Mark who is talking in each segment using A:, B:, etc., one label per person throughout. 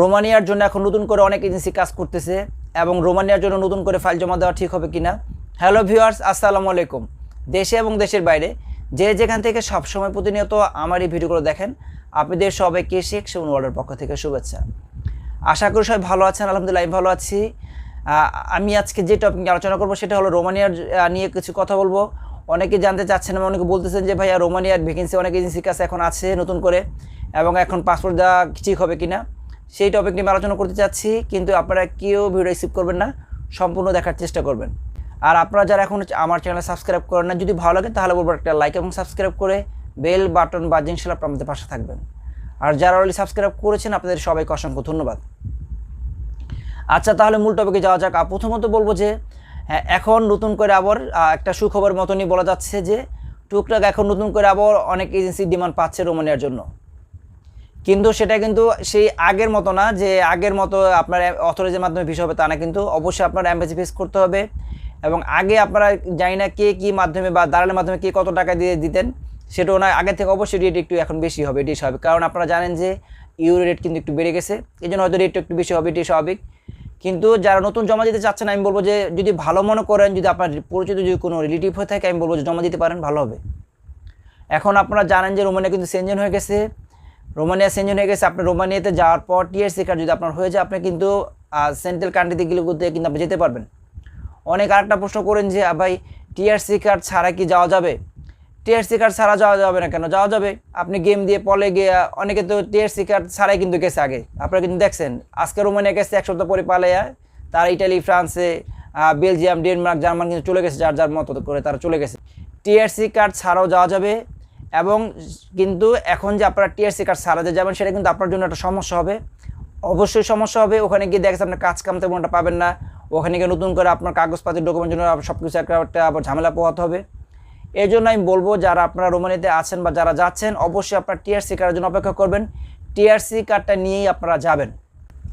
A: রোমানিয়ার জন্য এখন নতুন করে অনেক এজেন্সি কাজ করতেছে এবং রোমানিয়ার জন্য নতুন করে ফাইল জমা দেওয়া ঠিক হবে কিনা? হ্যালো ভিউয়ার্স আসসালামু আলাইকুম। দেশে এবং দেশের বাইরে যে যেখান থেকে সবসময় প্রতিনিয়ত আমার এই ভিডিওগুলো দেখেন, আপনাদের সবাইকে শেখ সেবন ওয়ার্ল্ডের পক্ষ থেকে শুভেচ্ছা। আশা করি সবাই ভালো আছেন, আলহামদুলিল্লাহ আমি ভালো আছি। আমি আজকে যে টপিক আলোচনা করব সেটা হলো রোমানিয়ার নিয়ে কিছু কথা বলব। অনেকে জানতে চাচ্ছেন এবং অনেকে বলতেছেন যে ভাইয়া রোমানিয়ার ভ্যাকেন্সি অনেক এজেন্সির কাছে এখন আছে নতুন করে এবং এখন পাসপোর্ট দেওয়া ঠিক হবে কিনা? সেই টপিক নিয়ে আলোচনা করতে চাচ্ছি কিন্তু আপনারা কেউ ভিডিও রিসিভ করবেন না সম্পূর্ণ দেখার চেষ্টা করবেন। আর আপনারা যারা এখন আমার চ্যানেল সাবস্ক্রাইব করেন না যদি ভালো লাগে তাহলে বলব একটা লাইক এবং সাবস্ক্রাইব করে বেল বাটন বা জিনিস আপনার আমাদের পাশে থাকবেন। আর যারা অলরেডি সাবস্ক্রাইব করেছেন আপনাদের সবাইকে অসংখ্য ধন্যবাদ। আচ্ছা তাহলে মূল টপিকে যাওয়া যাক। প্রথমত বলব যে হ্যাঁ, এখন নতুন করে আবার একটা সুখবর মতনই বলা যাচ্ছে যে টুকটাক এখন নতুন করে আবার অনেক এজেন্সি ডিমান্ড পাচ্ছে রোমানিয়ার জন্য। কিন্তু সেটা কিন্তু সেই আগের মতো না, যে আগের মতো আপনার অথরাইজের মাধ্যমে ভিসা হবে তা না, কিন্তু অবশ্যই আপনার অ্যাম্বাসি ফেস করতে হবে। এবং আগে আপনারা জানি না কে কী মাধ্যমে বা দালালের মাধ্যমে কে কত টাকা দিয়ে দিতেন, সেটাও না আগের থেকে অবশ্যই রেট একটু এখন বেশি হবে এটি স্বাভাবিক। কারণ আপনারা জানেন যে ইউরো রেট কিন্তু একটু বেড়ে গেছে এই জন্য হয়তো রেটটা একটু বেশি হবে এটি স্বাভাবিক। কিন্তু যারা নতুন জমা দিতে চাচ্ছেন, আমি বলব যে যদি ভালো মনে করেন, যদি আপনার পরিচিত যদি কোনো রিলেটিভ হয়ে থাকে, আমি বলব যে জমা দিতে পারেন, ভালো হবে। এখন আপনারা জানেন যে রোমানিয়া কিন্তু সেঞ্জন হয়ে গেছে রোমানিয়া সেঞ্জন হয়ে গেছে, আপনি রোমানিয়াতে যাওয়ার পর টিএসসি কার্ড যদি আপনার হয়ে যায়, আপনি কিন্তু সেন্ট্রাল কান্ট্রিতে গেলে কিন্তু আপনি যেতে পারবেন। অনেক আরেকটা প্রশ্ন করেন যে ভাই, টিআরসি কার্ড ছাড়া কি যাওয়া যাবে? টিআরসি কার্ড ছাড়া যাওয়া যাবে না কেন? যাওয়া যাবে। আপনি গেম দিয়ে পলে গিয়ে, অনেকে তো টিআরসি কার্ড ছাড়াই কিন্তু গেছে আগে। আপনারা কিন্তু দেখছেন, আজকে রোমানিয়া গেছে এক সপ্তাহ পরে পালাইয়া, তারা ইটালি, ফ্রান্সে বেলজিয়াম, ডেনমার্ক, জার্মান কিন্তু চলে গেছে, যার যার মতো করে তারা চলে গেছে। টিআরসি কার্ড ছাড়াও যাওয়া যাবে এবং কিন্তু এখন যে আপনারা টিআরসি কার্ড যে যাবেন, সেটা কিন্তু আপনার জন্য একটা সমস্যা হবে। অবশ্যই সমস্যা হবে, ওখানে গিয়ে দেখেছে আপনার কাজ কাম তেমনটা পাবেন না। ওখানে গিয়ে নতুন করে আপনার কাগজপাতির ডকুমেন্ট জন্য সব কিছু একটা আবার ঝামেলা পোহাতে হবে। এই জন্য আমি বলব, যারা আপনারা রোমানিতে আছেন বা যারা যাচ্ছেন, অবশ্যই আপনার টিআরসি কার্ডের জন্য অপেক্ষা করবেন। টিআরসি কার্ডটা নিয়েই আপনারা যাবেন।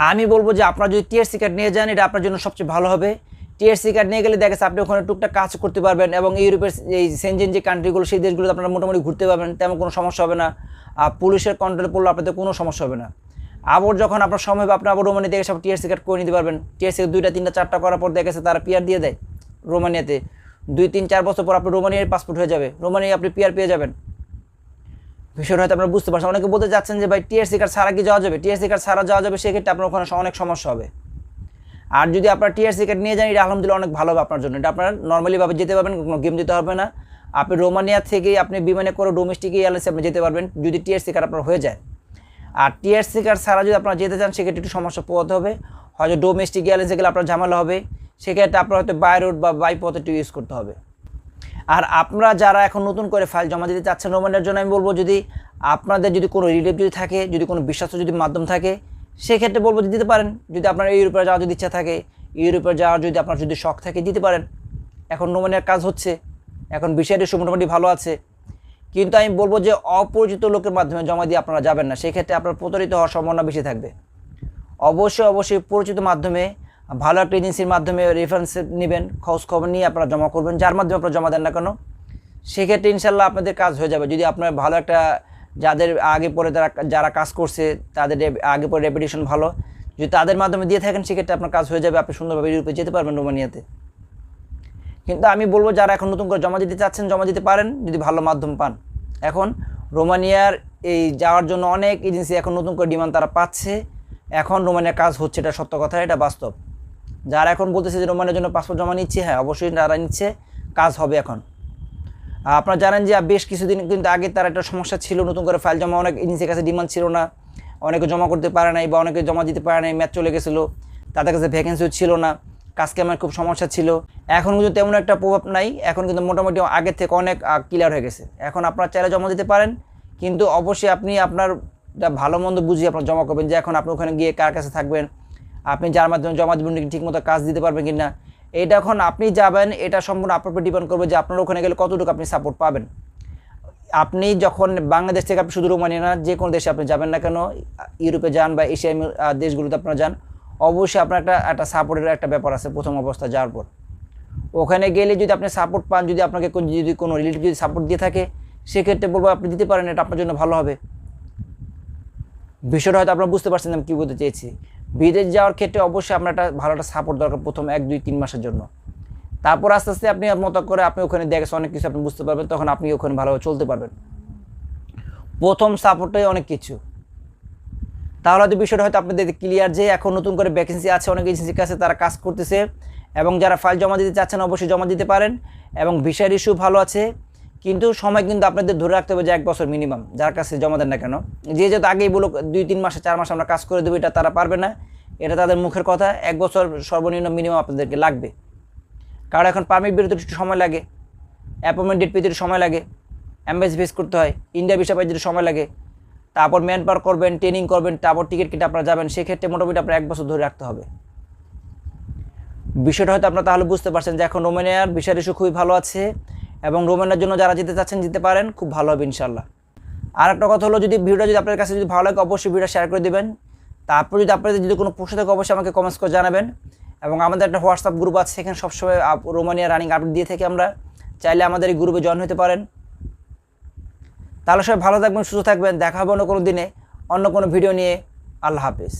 A: আমি বলব যে আপনারা যদি টিআরসি কার্ড নিয়ে যান, এটা আপনার জন্য সবচেয়ে ভালো হবে। টিআরসি কার্ড নিয়ে গেলে দেখা যাচ্ছে আপনি ওখানে টুকটাক কাজ করতে পারবেন এবং ইউরোপের এই সেনজেন যে কান্ট্রিগুলো সেই দেশগুলোতে আপনারা মোটামুটি ঘুরতে পারবেন, তেমন কোনো সমস্যা হবে না। আর পুলিশের কন্ট্রোল পড়লে আপনাদের কোনো সমস্যা হবে না। আবার যখন আপনার সময় হবে, আপনি আবার রোমানিয়া থেকে সব টিআরসি কার্ড করে নিতে পারবেন। টিআরসি দুইটা, তিনটা, চারটা করার পর দেখেছে তারা পিআর দিয়ে দেয় রোমানিয়াতে। দুই, তিন, চার বছর পর আপনার রোমানিয়ার পাসপোর্ট হয়ে যাবে। রোমানিয়া আপনি পিআর পেয়ে যাবেন। বিষয়টা হয়তো আপনারা বুঝতে পারছেন। অনেকে বলতে যাচ্ছেন যে, ভাই টিএসসি কার্ড ছাড়া কি যাওয়া যাবে? টিএসসি কার্ড ছাড়া যাওয়া যাবে, সেক্ষেত্রে আপনার ওখানে অনেক সমস্যা হবে। আর যদি আপনার টিআরসি কার্ড নিয়ে যান, এটা আলহামদুলিল্লাহ অনেক ভালো হবে আপনার জন্য। এটা আপনার নর্মালিভাবে যেতে পারবেন, কোনো গেম দিতে হবে না। আপনি রোমানিয়া থেকেই আপনি বিমানে করে ডোমেস্টিক এয়ারলাইন্সে আপনি যেতে পারবেন, যদি টিআরসি কার্ড আপনার হয়ে যায়। আর টিআরসি কার্ড ছাড়া যদি আপনারা যেতে চান, সেক্ষেত্রে একটু সমস্যা পোহাতে হবে। হয়তো ডোমেস্টিক এয়ারলাইন্সে গেলে আপনার ঝামেলা হবে, সেক্ষেত্রে আপনার হয়তো বাই রোড বা বাই পথে একটু ইউজ করতে হবে। আর আপনারা যারা এখন নতুন করে ফাইল জমা দিতে চাচ্ছেন রোমানের জন্য আমি বলব, যদি আপনাদের যদি কোনো রিলেটিভ যদি থাকে, যদি কোনো বিশ্বাস যদি মাধ্যম থাকে সেক্ষেত্রে বলব যে দিতে পারেন। যদি আপনার ইউরোপে যাওয়ার যদি ইচ্ছা থাকে ইউরোপে যাওয়ার যদি আপনার যদি শখ থাকে, দিতে পারেন। এখন রোমানের কাজ হচ্ছে। এখন বিষয়টি মোটামুটি ভালো আছে। কিন্তু আমি বলব যে অপরিচিত লোকের মাধ্যমে জমা দিয়ে আপনারা যাবেন না। সেক্ষেত্রে আপনার প্রতারিত হওয়ার সম্ভাবনা বেশি থাকবে। অবশ্যই অবশ্যই পরিচিত মাধ্যমে, ভালো একটা এজেন্সির মাধ্যমে রেফারেন্স নেবেন, খোঁজ খবর নিয়ে আপনারা জমা করবেন। যার মাধ্যমে আপনারা জমা দেন না কেন, সেক্ষেত্রে ইনশাল্লাহ আপনাদের কাজ হয়ে যাবে। যদি আপনার ভালো একটা যাদের আগে পরে তারা যারা কাজ করছে, তাদের আগে পরে রেপুটেশন ভালো। যদি তাদের মাধ্যমে দিয়ে থাকেন, সেক্ষেত্রে আপনার কাজ হয়ে যাবে। আপনি সুন্দরভাবে ইউরোপে যেতে পারবেন রোমানিয়াতে। কিন্তু আমি বলব, যারা এখন নতুন করে জমা দিতে চাচ্ছেন, জমা দিতে পারেন, যদি ভালো মাধ্যম পান। এখন রোমানিয়ার এই যাওয়ার জন্য অনেক এজেন্সি এখন নতুন করে ডিমান্ড তারা পাচ্ছে। এখন রোমানিয়ার কাজ হচ্ছে, এটা সত্য কথা, এটা বাস্তব। যারা এখন বলতেছে যে রোমানিয়ার জন্য পাসপোর্ট জমা নিচ্ছে হ্যাঁ অবশ্যই তারা নিচ্ছে। কাজ হবে এখন। আপনারা জানেন যে বেশ কিছুদিন কিন্তু আগে তার একটা সমস্যা ছিল, নতুন করে ফাইল জমা। অনেক এজেন্সির কাছে ডিমান্ড ছিল না। অনেকে জমা করতে পারে নাই বা অনেকে জমা দিতে পারে নাই ম্যাচ চলে গেছিল। তাদের কাছে ভ্যাকেন্সিও ছিল না। কাজকে আমার খুব সমস্যা ছিল। এখন কিন্তু তেমন একটা প্রভাব নাই। এখন কিন্তু মোটামুটি আগের থেকে অনেক ক্লিয়ার হয়ে গেছে। এখন আপনার চাইলে জমা দিতে পারেন। কিন্তু অবশ্যই আপনি আপনার ভালো মন্দ বুঝিয়ে আপনার জমা করবেন যে, এখন আপনি ওখানে গিয়ে কার কাছে থাকবেন? আপনি যার মাধ্যমে জমা দেবেন ঠিকমতো কাজ দিতে পারবেন কি না এটা এখন আপনি যাবেন, এটা সম্পূর্ণ আপনার উপর ডিপেন্ড করবে যে আপনার ওখানে গেলে কতটুকু আপনি সাপোর্ট পাবেন। আপনি যখন বাংলাদেশ থেকে আপনি শুধু রোমানিয়া না, যে কোনো দেশে আপনি যাবেন না কেন, ইউরোপে যান বা এশিয়ার দেশগুলোতে আপনারা যান, অবশ্যই আপনার একটা একটা সাপোর্টের একটা ব্যাপার আছে প্রথম অবস্থা যাওয়ার পর। ওখানে গেলে যদি আপনি সাপোর্ট পান, যদি আপনাকে যদি কোনো রিলেটিভ যদি সাপোর্ট দিয়ে থাকে, সেক্ষেত্রে বলব আপনি দিতে পারেন, এটা আপনার জন্য ভালো হবে। বিষয়টা হয়তো আপনারা বুঝতে পারছেন আমি কী বলতে চেয়েছি। বিদেশ যাওয়ার ক্ষেত্রে অবশ্যই আপনার একটা ভালো একটা সাপোর্ট দরকার প্রথম এক, দুই, তিন মাসের জন্য। তারপর আস্তে আস্তে আপনি মতো করে আপনি ওখানে দেখেছেন অনেক কিছু আপনি বুঝতে পারবেন, তখন আপনি ওখানে ভালোভাবে চলতে পারবেন। প্রথম সাপোর্টটাই অনেক কিছু। তাহলে হয়তো বিষয়টা হয়তো আপনাদের ক্লিয়ার যে এখন নতুন করে ভ্যাকেন্সি আছে, অনেক এজেন্সির কাছে তারা কাজ করতেছে এবং যারা ফাইল জমা দিতে চাচ্ছেন অবশ্যই জমা দিতে পারেন এবং ভিসার ইস্যু ভালো আছে। কিন্তু সময় কিন্তু আপনাদের ধরে রাখতে হবে যে এক বছর মিনিমাম যার কাছে জমা দেন না কেন। যে যেহেতু আগেই বলো দুই, তিন মাসে, চার মাসে আমরা কাজ করে দেবো, এটা তারা পারবে না। এটা তাদের মুখের কথা, এক বছর সর্বনিম্ন মিনিমাম আপনাদেরকে লাগবে। কারণ এখন পারমিট বেরোতে একটু সময় লাগে অ্যাপয়েন্টমেন্ট ডেট পেতে একটু সময় লাগে অ্যাম্বাসি ফেস করতে হয় ইন্ডিয়া ভিসা পাইতে সময় লাগে, তারপর ম্যান পাওয়ার করবেন ট্রেনিং করবেন, তারপর টিকিট কেটে আপনারা যাবেন, সেক্ষেত্রে মোটামুটি আপনার এক বছর ধরে রাখতে হবে। বিষয়টা হয়তো আপনারা তাহলে বুঝতে পারছেন যে এখন রোমানিয়ার ভিসার ইস্যু খুবই ভালো আছে। এবং রোমানিয়ার জন্য যারা যেতে চাচ্ছেন যেতে পারেন। খুব ভালো হবে ইনশাল্লাহ আর একটা কথা হলো, যদি ভিডিওটা যদি আপনার কাছে যদি ভালো লাগে, অবশ্যই ভিডিও শেয়ার করে দেবেন। তারপর যদি আপনাদের যদি কোনো প্রশ্ন থাকে, অবশ্যই আমাকে কমেন্টস করে জানাবেন। এবং আমাদের একটা হোয়াটসঅ্যাপ গ্রুপ আছে, সেখানে সবসময় রোমানিয়া রানিং আপডেট দিয়ে থাকি আমরা। চাইলে আমাদের এই গ্রুপে জয়েন হতে পারেন। তাহলে সবাই ভালো থাকবেন, সুস্থ থাকবেন। দেখা হবে অন্য কোনো দিনে, অন্য কোনো ভিডিও নিয়ে। আল্লাহ হাফিজ।